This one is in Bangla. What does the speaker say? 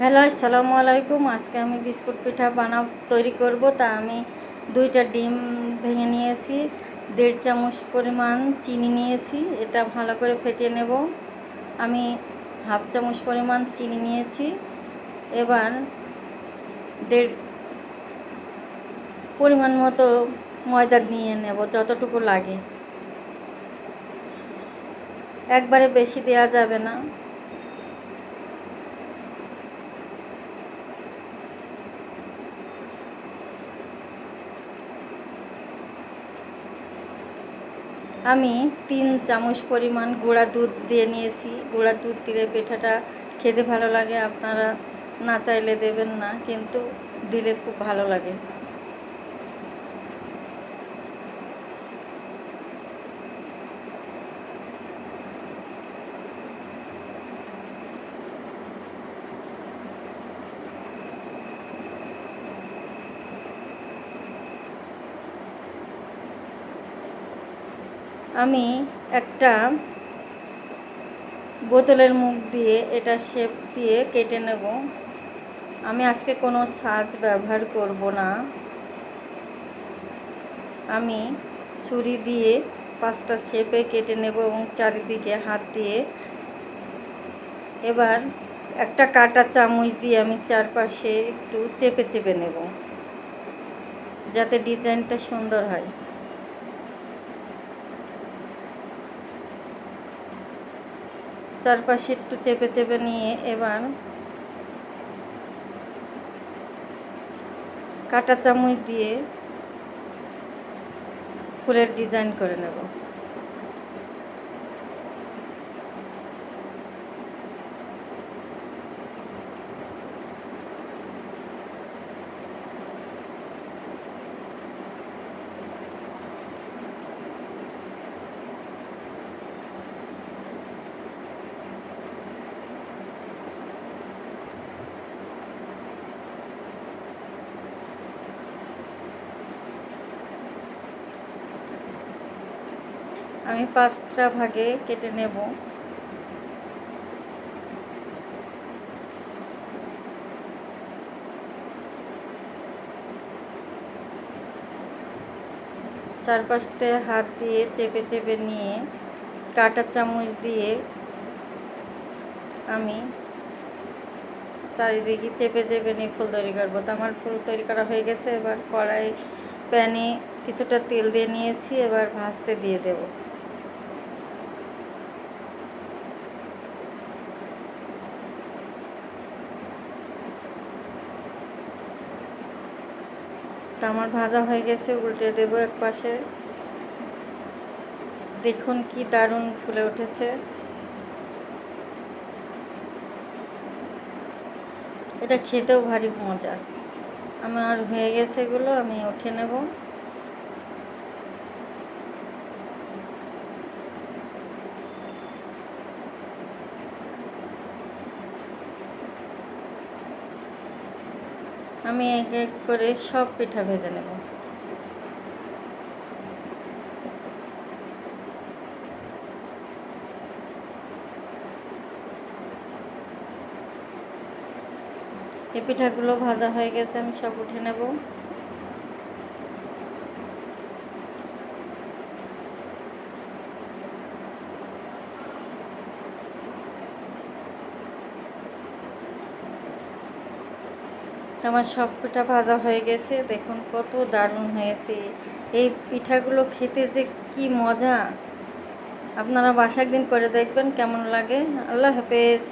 হ্যালো আসসালামু আলাইকুম আজকে আমি বিস্কুট পিঠা বানাব, তৈরি করব। তা আমি দুইটা ডিম ভেঙে নিয়েছি, দেড় চামচ পরিমাণ চিনি নিয়েছি, এটা ভালো করে ফেটিয়ে নেব। আমি হাফ চামচ পরিমাণ চিনি নিয়েছি। এবার দেড় পরিমাণ মতো ময়দা নিয়ে নেব, যতটুকু লাগে। একবারে বেশি দেওয়া যাবে না। আমি তিন চামচ পরিমাণ গুঁড়া দুধ দিয়ে নিয়েছি। গুঁড়া দুধ দিলে পিঠাটা খেতে ভালো লাগে, আপনারা না চাইলে দেবেন না, কিন্তু দিলে খুব ভালো লাগে। আমি একটা বোতলের মুখ দিয়ে এটা শেপ দিয়ে কেটে নেব। আমি আজকে কোনো সাজ ব্যবহার করব না। আমি ছুরি দিয়ে পাঁচটা শেপে কেটে নেব এবং চারিদিকে হাত দিয়ে। এবার একটা কাটা চামচ দিয়ে আমি চারপাশে একটু চেপে চেপে নেব, যাতে ডিজাইনটা সুন্দর হয়। চারপাশে একটু চেপে চেপে নিয়ে এবার কাটা চামচ দিয়ে ফুলের ডিজাইন করে নেব। আমি পাঁচটা ভাগে কেটে নেব। চারপাশতে হাত দিয়ে চেপে চেপে নিয়ে কাটা চামচ দিয়ে আমি চারিদিকে চেপে চেপে নিয়ে ফুল তৈরি করব। তো আমার ফুল তৈরি করা হয়ে গেছে। এবার কড়াই প্যানে কিছুটা তেল দিয়ে নিয়েছি। এবার ভাজতে দিয়ে দেবো। তা আমার ভাজা হয়ে গেছে, উল্টে দেব এক পাশে। দেখুন কি দারুণ ফুলে উঠেছে। এটা খেতেও ভারী মজা। আমার হয়ে গেছে এগুলো, আমি উঠে নেব। আমি এক এক করে সব পিঠা ভেজে নেব। এই পিঠাগুলো ভাজা হয়ে গেছে, আমি সব উঠে নেব। আমার সব পিঠা ভাজা হয়ে গেছে। দেখুন কত দারুণ হয়েছে। এই পিঠাগুলো খেতে যে কি মজা। আপনারা বাসা একদিন করে দেখবেন কেমন লাগে। আল্লাহ হাফেজ।